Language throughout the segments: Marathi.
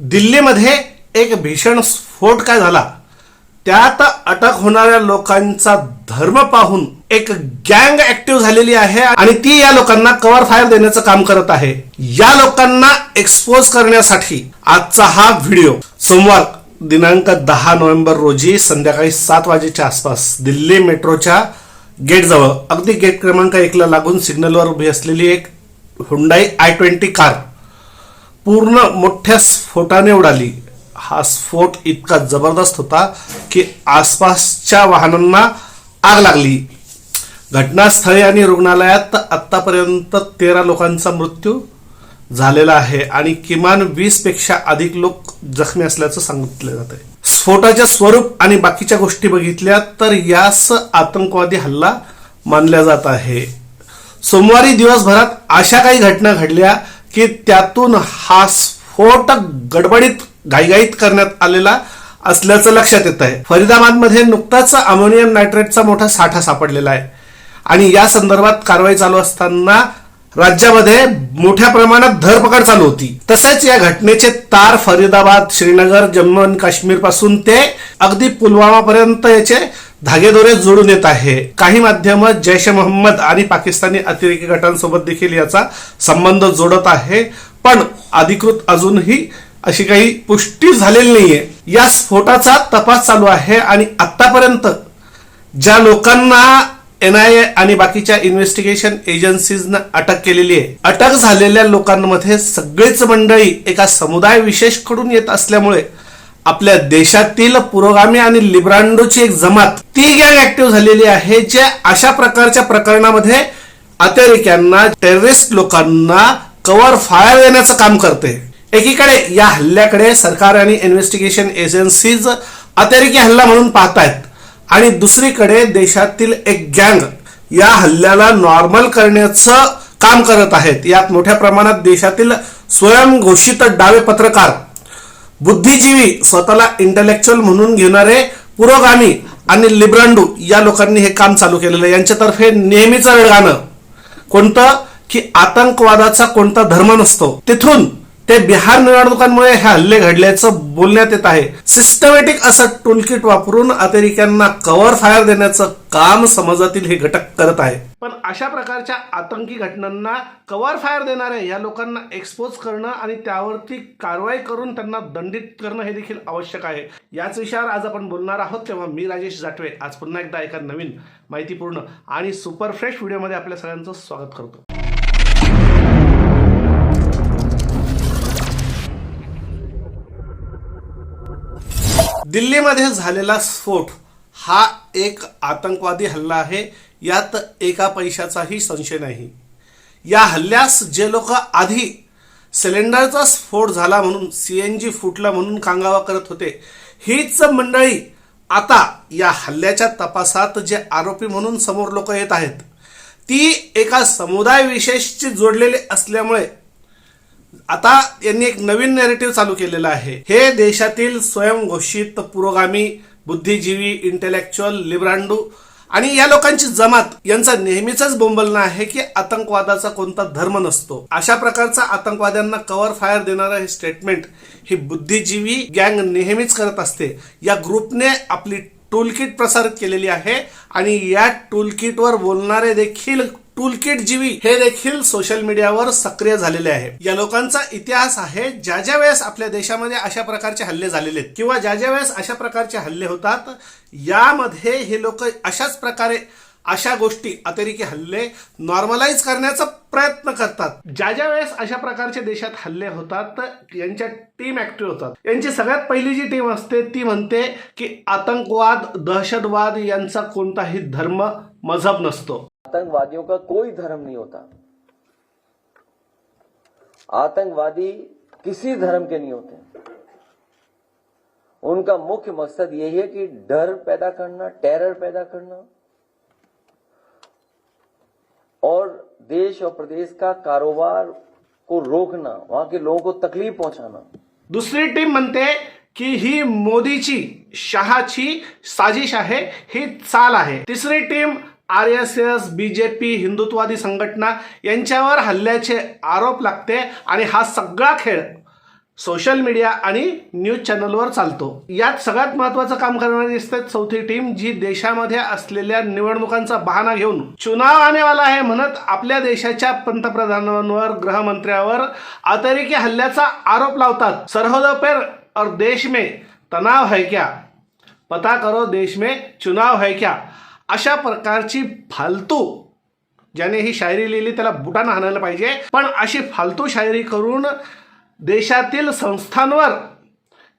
दिल्लीमध्ये एक भीषण स्फोट काय झाला? त्यात अटक होणाऱ्या लोकांचा धर्म पाहून एक गँग ऍक्टिव्ह झालेली आहे आणि ती या लोकांना कव्हर फायर देण्याचं काम करत आहे. या लोकांना एक्सपोज करण्यासाठी आजचा हा व्हिडिओ सोमवार दिनांक दहा नोव्हेंबर रोजी संध्याकाळी सात वाजेच्या आसपास दिल्ली मेट्रोच्या गेटजवळ अगदी गेट क्रमांक एकला लागून सिग्नलवर उभी असलेली एक हुंडाई आय ट्वेंटी कार पूर्ण मोठ्या स्फोटाने उडाली. हा स्फोट इतका जबरदस्त होता की आसपासच्या वाहनांना आग लागली. घटनास्थळी आणि रुग्णालयात आतापर्यंत तेरा लोकांचा मृत्यू झालेला आहे आणि किमान वीसपेक्षा अधिक लोक जखमी असल्याचं सांगितलं जात आहे स्फोटाचे स्वरूप आणि बाकीच्या गोष्टी बघितल्या तर यास आतंकवादी हल्ला मानला जात आहे. सोमवारी दिवसभरात अशा काही घटना घडल्या की त्यातून हा स्फोट गडबडीत घाईघाईत करण्यात आलेला असल्याचं लक्षात येत आहे. फरीदाबादमध्ये नुकताच अमोनियम नायट्रेटचा मोठा साठा सापडलेला आहे. आणि या संदर्भात कारवाई चालू असताना राज्यामध्ये मोठ्या प्रमाणात धरपकड चालू होती. तसेच या घटनेचे तार फरीदाबाद श्रीनगर जम्मू आणि काश्मीरपासून ते अगदी पुलवामा पर्यंत याचे धागेदोरे जोडून येत आहे. काही माध्यम जैश मोहम्मद आणि पाकिस्तानी अतिरेकी गटांसोबत देखील याचा संबंध जोडत आहे. पण अधिकृत अजूनही अशी काही पुष्टी झालेली नाहीये. या स्फोटाचा तपास चालू आहे आणि आतापर्यंत ज्या लोकांना एनआयए आणि बाकीच्या इन्व्हेस्टिगेशन एजन्सीजनं अटक केलेली आहे अटक झालेल्या लोकांमध्ये सगळीच मंडळी एका समुदाय विशेषकडून येत असल्यामुळे आपल्या देशातील पुरोगामी आणि लिब्रांडोची एक जमात. ती गँग ऍक्टिव्ह झालेली आहे जे अशा प्रकारच्या प्रकरणामध्ये अतिरेक्यांना टेररिस्ट लोकांना कव्हर फायर देण्याचं काम करते. एकीकडे या हल्ल्याकडे सरकार आणि इन्व्हेस्टिगेशन एजन्सीज अतिरेकी हल्ला म्हणून पाहतायत आणि दुसरीकडे देशातील एक गँग या हल्ल्याला नॉर्मल करण्याचं काम करत आहेत. यात मोठ्या प्रमाणात देशातील स्वयंघोषित डावे पत्रकार बुद्धिजीवी स्वतःला इंटलेक्च्युअल म्हणून घेणारे पुरोगामी आणि लिब्रांडू या लोकांनी हे काम चालू केलेलं आहे. यांच्यातर्फे नेहमीचं गाणं. कोणतं? की आतंकवादाचा कोणता धर्म नसतो. तिथून ते बिहार निवडणुकांमुळे हे हल्ले घडल्याचं बोलण्यात येत आहे. सिस्टमॅटिक असं टूलकिट वापरून अतिरेक्यांना कव्हर फायर देण्याचं काम समाजातील हे घटक करत आहे. पण अशा प्रकारच्या आतंकी घटनांना कव्हर फायर देणाऱ्या या लोकांना एक्सपोज करणं आणि त्यावरती कारवाई करून त्यांना दंडित करणं हे देखील आवश्यक आहे. याच विषयावर आज आपण बोलणार आहोत तेव्हा मी राजेश जाटवे. आज पुन्हा एकदा एका नवीन माहितीपूर्ण आणि सुपर फ्रेश व्हिडिओमध्ये आपल्या सगळ्यांचं स्वागत करतो. दिल्लीमध्ये झालेला स्फोट हा एक आतंकवादी हल्ला आहे. यात एका पैशाचाही संशय नाही. या हल्ल्यास जे लोक आधी सिलेंडरचा स्फोट झाला म्हणून सीएनजी फुटला म्हणून कांगावा करत होते हीच मंडळी आता या हल्ल्याच्या तपासात जे आरोपी म्हणून समोर लोक येत आहेत ती एका समुदाय विशेषची जोडलेली असल्यामुळे आता यांनी एक नवीन नेरेटिव्ह चालू केलेलं आहे. हे देशातील स्वयंघोषित पुरोगामी बुद्धिजीवी इंटेलेक्च्युअल लिब्रांडू आणि या लोकांची जमात यांचं नेहमीच बोंबलणं आहे की आतंकवादाचा कोणता धर्म नसतो. अशा प्रकारचा आतंकवाद्यांना कव्हर फायर देणारं हे स्टेटमेंट ही बुद्धिजीवी गँग नेहमीच करत असते. या ग्रुपने आपली टूलकिट प्रसारित केलेली आहे आणि या टूलकिटवर बोलणारे देखील टूलकिट जीवी हे देखील सोशल मीडियावर सक्रिय झालेले आहे. या लोकांचा इतिहास आहे ज्या ज्या वेळेस आपल्या देशामध्ये अशा प्रकारचे हल्ले झालेले आहेत किंवा ज्या ज्या वेळेस अशा प्रकारचे हल्ले होतात यामध्ये हे लोक अशाच प्रकारे अशा गोष्टी अतिरेकी हल्ले नॉर्मलाइज करण्याचा प्रयत्न करतात. ज्या ज्या वेळेस अशा प्रकारचे देशात हल्ले होतात यांच्या टीम ऍक्टिव्ह होतात. यांची सगळ्यात पहिली जी टीम असते ती म्हणते की आतंकवाद दहशतवाद यांचा कोणताही धर्म मजहब नसतो. आतंकवादियों का कोई धर्म नहीं होता। आतंकवादी किसी धर्म के नहीं होते। उनका मुख्य मकसद यही है कि डर पैदा करना टेरर पैदा करना। और देश और प्रदेश का कारोबार को रोकना, वहाँ के लोगों को तकलीफ़ पहुंचाना। दुसरी टीम म्हणते की ही मोदीची शहाची साजिश आहे ही चाल आहे तिसरी team R S S B J P हिंदुत्ववादी संघटना यांच्यावर हल्ल्याचे आरोप लागते आणि हा सगळा खेळ सोशल मीडिया आणि न्यूज चॅनलवर चालतो. यात सगळ्यात महत्वाचं काम करणारी दिसते चौथी टीम जी देशामध्ये असलेल्या निवडणुकांचा बहाणा घेऊन चुनाव आनेवाला आहे म्हणत आपल्या देशाच्या पंतप्रधानांवर गृहमंत्र्यावर अतिरेकी हल्ल्याचा आरोप लावतात. सरहदों पर और देश में तणाव है क्या? पता करो देश में चुनाव है क्या? अशा प्रकारची फालतू ज्याने ही शायरी लिहिली त्याला बुटानं हाणायला पाहिजे. पण अशी फालतू शायरी करून देशातील संस्थांवर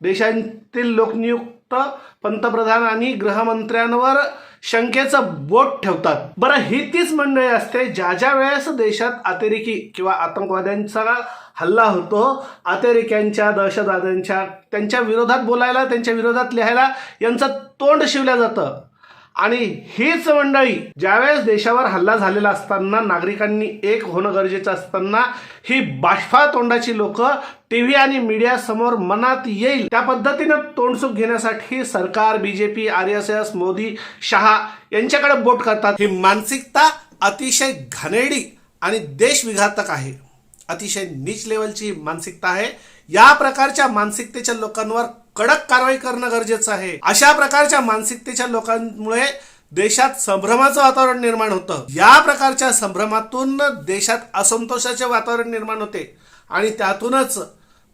देशातील लोकनियुक्त पंतप्रधान आणि गृहमंत्र्यांवर शंकेचं बोट ठेवतात. बरं ही तीच मंडळी असते ज्या ज्या वेळेस देशात अतिरेकी किंवा आतंकवाद्यांचा हल्ला होतो अतिरेक्यांच्या दहशतवाद्यांच्या त्यांच्या विरोधात बोलायला त्यांच्या विरोधात लिहायला यांचं तोंड शिवलं जातं. आणि हीच मंडळी ज्यावेळेस देशावर हल्ला झालेला असताना नागरिकांनी एक होणं गरजेचं असताना ही बाष्पा तोंडाची लोक टीव्ही आणि मीडिया समोर मनात येईल. त्या पद्धतीनं तोंडसुख घेण्यासाठी सरकार BJP R S S Modi Shah यांच्याकडे बोट करतात. ही मानसिकता अतिशय घाणेरडी आणि देशविघातक आहे. अतिशय नीच लेवलची मानसिकता आहे. या प्रकारच्या मानसिकतेच्या लोकांवर कडक कारवाई करणं गरजेचं आहे. अशा प्रकारच्या मानसिकतेच्या लोकांमुळे देशात संभ्रमाचं वातावरण निर्माण होतं. या प्रकारच्या संभ्रमातून देशात असंतोषाचे वातावरण निर्माण होते. आणि त्यातूनच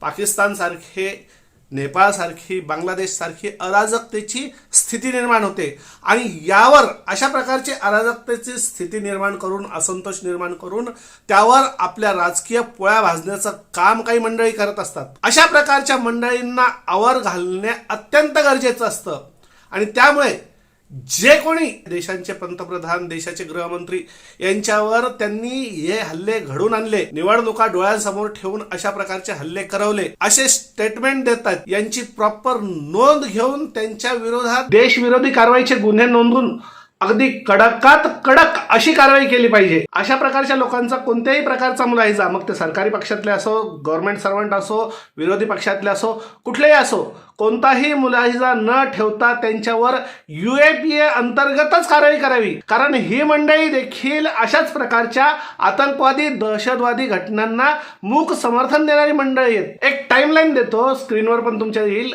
पाकिस्तानसारखे नेपाळसारखी बांगलादेशसारखी अराजकतेची स्थिती निर्माण होते. आणि यावर अशा प्रकारची अराजकतेची स्थिती निर्माण करून असंतोष निर्माण करून त्यावर आपल्या राजकीय पोळ्या भाजण्याचं काम काही मंडळी करत असतात. अशा प्रकारच्या मंडळींना आवर घालणे अत्यंत गरजेचं असतं. आणि त्यामुळे जे कोणी देशांचे पंतप्रधान देशाचे गृहमंत्री यांच्यावर त्यांनी हे हल्ले घडून आणले निवडणुका डोळ्यांसमोर ठेवून अशा प्रकारचे हल्ले करवले असे स्टेटमेंट देतात. यांची प्रॉपर नोंद घेऊन त्यांच्या विरोधात देशविरोधी कारवाईचे गुन्हे नोंदवून अगदी कडकात कडक अशी कारवाई केली पाहिजे. अशा प्रकारच्या लोकांचा कोणत्याही प्रकारचा मुलायजा मग ते सरकारी पक्षातले असो गव्हर्नमेंट सर्वंट असो विरोधी पक्षातले असो कुठलेही असो कोणताही मुलाहिजा न ठेवता त्यांच्यावर युएपीए अंतर्गतच कारवाई करावी. कारण ही मंडळी देखील अशाच प्रकारच्या आतंकवादी दहशतवादी घटनांना मूक समर्थन देणारी मंडळी आहेत. एक टाइमलाईन देतो स्क्रीनवर पण तुमच्या येईल.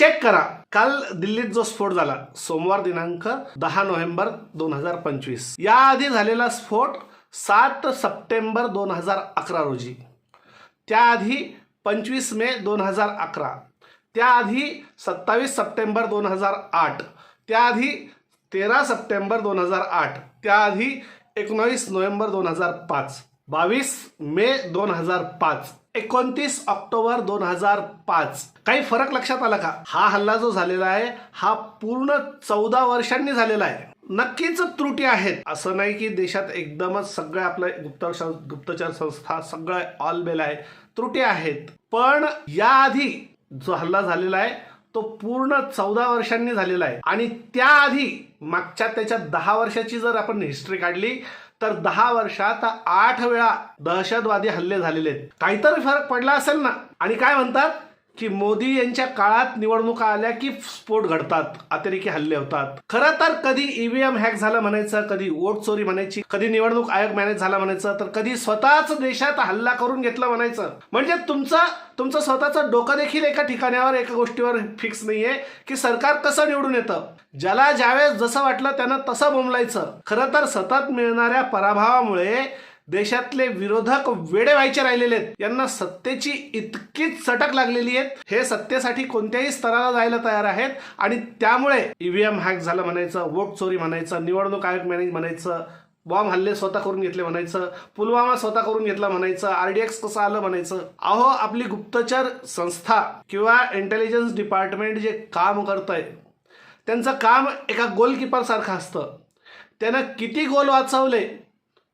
चेक करा. काल दिल्लीत जो स्फोट झाला सोमवार दिनांक दहा नोव्हेंबर दोन हजार पंचवीस. याआधी झालेला स्फोट सात सप्टेंबर दोन हजार अकरा रोजी. त्याआधी पंचवीस मे दोन हजार अकरा. त्याआधी सत्तावीस सप्टेंबर दोन हजार आठ. त्याआधी तेरा सप्टेंबर दोन हजार आठ. त्याआधी एकोणावीस नोव्हेंबर दोन हजार पाच. बावीस मे दोन हजार पाच. एकोणतीस ऑक्टोबर दोन हजार पाच. काही फरक लक्षात आला का? हा हल्ला जो झालेला आहे हा पूर्ण चौदा वर्षांनी झालेला आहे. नक्कीच त्रुटी आहेत. असं नाही की देशात एकदमच सगळं आपलं गुप्त गुप्तचर संस्था सगळं ऑल बेल आहे. त्रुटी आहेत. पण याआधी जो हल्ला झालेला आहे तो पूर्ण चौदा वर्षांनी झालेला आहे. आणि त्याआधी मागच्या त्याच्या दहा वर्षाची जर आपण हिस्ट्री काढली तर दहा वर्षात आठ वेळा दहशतवादी हल्ले झालेले आहेत. काहीतरी फरक पडला असेल ना? आणि काय म्हणतात? की मोदी यांच्या काळात निवडणुका आल्या की स्फोट घडतात अतिरेकी हल्ले होतात. खरं तर कधी ईव्हीएम हॅक झालं म्हणायचं कधी वोट चोरी म्हणायची कधी निवडणूक आयोग मॅनेज झाला म्हणायचं तर कधी स्वतःच देशात हल्ला करून घेतलं म्हणायचं. म्हणजे तुमचा तुमचं स्वतःचं डोकं देखील एका ठिकाणावर एका गोष्टीवर फिक्स नाहीये की सरकार कसं निवडून येतं. ज्याला ज्यावेळेस जसं वाटलं त्यानं तसं बोंबलायचं. खरं तर सतत मिळणाऱ्या पराभवामुळे देशातले विरोधक वेडे व्हायचे राहिलेले आहेत. यांना सत्तेची इतकीच चटक लागलेली आहेत हे सत्तेसाठी कोणत्याही स्तराला जायला तयार आहेत. आणि त्यामुळे ईव्हीएम हॅक झालं म्हणायचं वोट चोरी म्हणायचं निवडणूक आयोग मॅनेज म्हणायचं बॉम्ब हल्ले स्वतः करून घेतले म्हणायचं पुलवामा स्वतः करून घेतला म्हणायचं आरडीएक्स कसं आलं म्हणायचं. अहो आपली गुप्तचर संस्था किंवा इंटेलिजन्स डिपार्टमेंट जे काम करत आहे त्यांचं काम एका गोलकीपर सारखं असतं. त्यानं किती गोल वाचवले?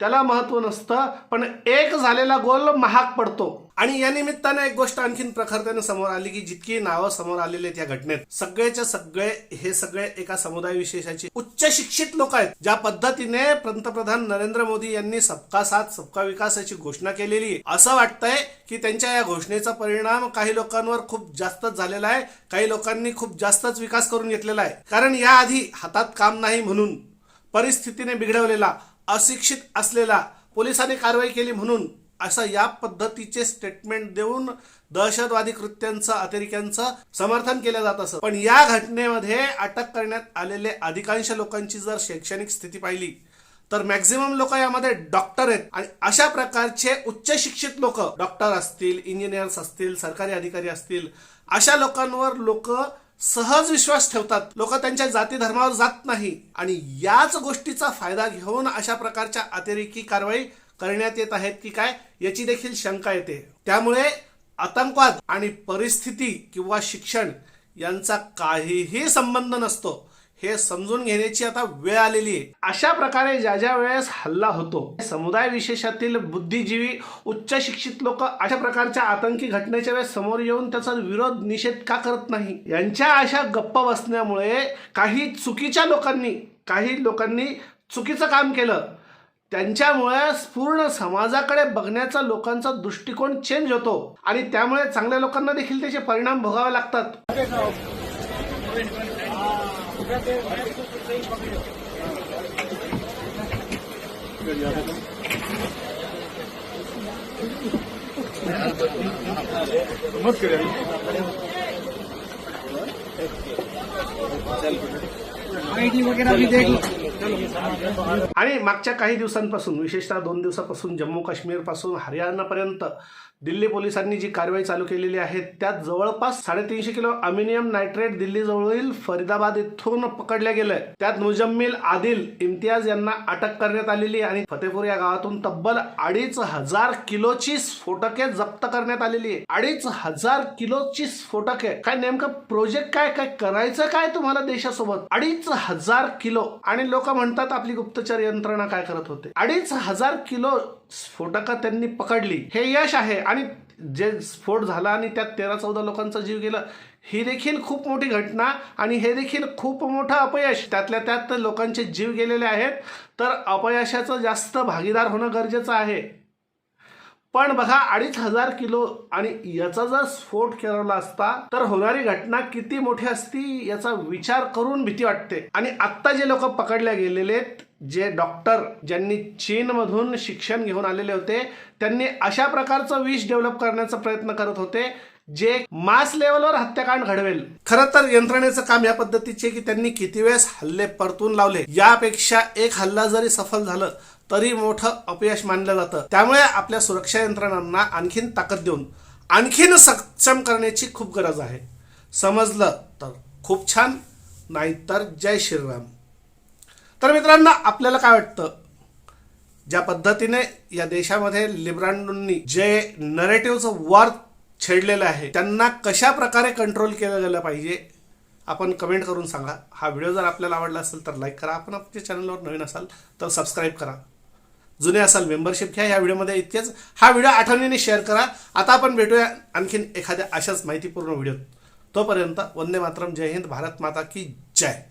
त्याला महत्त्व नसतं पण एक झालेला गोल महाग पडतो. आणि या निमित्तानं एक गोष्ट आणखीन प्रखरतेने समोर आली की जितकी नावं समोर आलेली आहेत या घटनेत सगळेच्या सगळे हे सगळे एका समुदाय विशेषाचे उच्च शिक्षित लोक आहेत ज्या पद्धतीने पंतप्रधान नरेंद्र मोदी यांनी सबका साथ सबका विकास याची घोषणा केलेली आहे. असं वाटतंय की त्यांच्या या घोषणेचा परिणाम काही लोकांवर खूप जास्तच झालेला आहे काही लोकांनी खूप जास्तच विकास करून घेतलेला आहे. कारण याआधी हातात काम नाही म्हणून परिस्थितीने बिघडवलेला अशिक्षित असलेला पोलिसांनी कारवाई केली म्हणून असं या पद्धतीचे स्टेटमेंट देऊन दहशतवादी कृत्यांचं अतिरेक्यांचं समर्थन केलं जात असं पण या घटनेमध्ये अटक करण्यात आलेले अधिकांश लोकांची जर शैक्षणिक स्थिती पाहिली तर मॅक्झिमम लोक यामध्ये डॉक्टर आहेत. आणि अशा प्रकारचे उच्च शिक्षित लोक डॉक्टर असतील इंजिनियर्स असतील सरकारी अधिकारी असतील अशा लोकांवर लोक सहज विश्वास ठेवतात. लोक त्यांच्या जाती धर्मावर जात नाही. आणि याच गोष्टीचा फायदा घेऊन अशा प्रकारच्या अतिरेकी कारवाई करण्यात येत आहेत की काय याची देखील शंका येते. त्यामुळे आतंकवाद आणि परिस्थिती किंवा शिक्षण यांचा काहीही संबंध नसतो. हे समजून घेण्याची आता वेळ आलेली आहे. अशा प्रकारे ज्या ज्या वेळेस हल्ला होतो समुदाय विशेषातील बुद्धिजीवी उच्च शिक्षित लोक अशा प्रकारच्या आतंकी घटनेच्या वेळेस समोर येऊन त्याचा विरोध निषेध का करत नाही? यांच्या अशा गप्पा बसण्यामुळे काही चुकीच्या लोकांनी काही लोकांनी चुकीचं काम केलं. त्यांच्यामुळे पूर्ण समाजाकडे बघण्याचा लोकांचा दृष्टिकोन चेंज होतो आणि त्यामुळे चांगल्या लोकांना देखील त्याचे परिणाम भोगावे लागतात. आणि मागच्या काही दिवसांपासून विशेषतः दोन दिवसापासून जम्मू काश्मीरपासून हरियाणापर्यंत दिल्ली पोलिसांनी जी कारवाई चालू केलेली आहे त्यात जवळपास साडेतीनशे किलो अमिनियम नायट्रेट दिल्लीजवळील फरीदाबाद येथून पकडल्या गेलंय. त्यात मुजम्मिल आदिल इम्तियाज यांना अटक करण्यात आलेली आणि फतेपूर या गावातून तब्बल अडीच हजार किलोची स्फोटके जप्त करण्यात आलेली आहे. अडीच हजार किलोची स्फोटके. काय नेमकं प्रोजेक्ट काय? काय करायचं काय तुम्हाला देशासोबत? अडीच हजार किलो. आणि लोक म्हणतात आपली गुप्तचर यंत्रणा काय करत होते? अडीच हजार किलो स्फोटकं त्यांनी पकडली. हे यश आहे आणि जे स्फोट झाला आणि त्यात तेरा चौदा लोकांचा जीव गेला ही देखील खूप मोठी घटना आणि हे देखील खूप मोठं अपयश. त्यातल्या त्यात लोकांचे जीव गेलेले आहेत. तर अपयशाचं जास्त भागीदार होणं गरजेचं आहे. पण बघा अडीच हजार किलो आणि याचा जर स्फोट केला असता तर होणारी घटना किती मोठी असती याचा विचार करून भीती वाटते. आणि आत्ता जे लोक पकडले गेलेले आहेत, जे डॉक्टर ज्यांनी चीनमधून शिक्षण घेऊन आलेले होते त्यांनी अशा प्रकारचं विष डेव्हलप करण्याचा प्रयत्न करत होते जे मास लेवलवर हत्याकांड घडवेल. खरं तर यंत्रणेचं काम या पद्धतीचे की त्यांनी किती वेळेस हल्ले परतून लावले. यापेक्षा एक हल्ला जरी सफल झालं तरी मोठं अपयश मानलं जातं. त्यामुळे आपल्या सुरक्षा यंत्रणांना आणखीन ताकद देऊन आणखीन सक्षम करण्याची खूप गरज आहे. समजलं तर खूप छान नाहीतर जय श्रीराम. तर मित्रांनो आपल्याला काय वाटतं? ज्या पद्धतीने या देशामध्ये लिब्रांडूंनी जे नरेटिव्हचं वार छेडलेलं आहे त्यांना कशा प्रकारे कंट्रोल केलं गेलं पाहिजे आपण कमेंट करून सांगा. हा व्हिडिओ जर आपल्याला आवडला असेल तर लाईक करा. आपण आपल्या चॅनलवर नवीन असाल तर सबस्क्राईब करा. जुने असाल मेंबरशिप घ्या या व्हिडिओमध्ये इतकेच. हा व्हिडिओ आठवणीने शेअर करा. आता आपण भेटूया आणखीन एखाद्या अशाच माहितीपूर्ण व्हिडिओत तोपर्यंत वंदे मातरम. जय हिंद भारत माता की जय.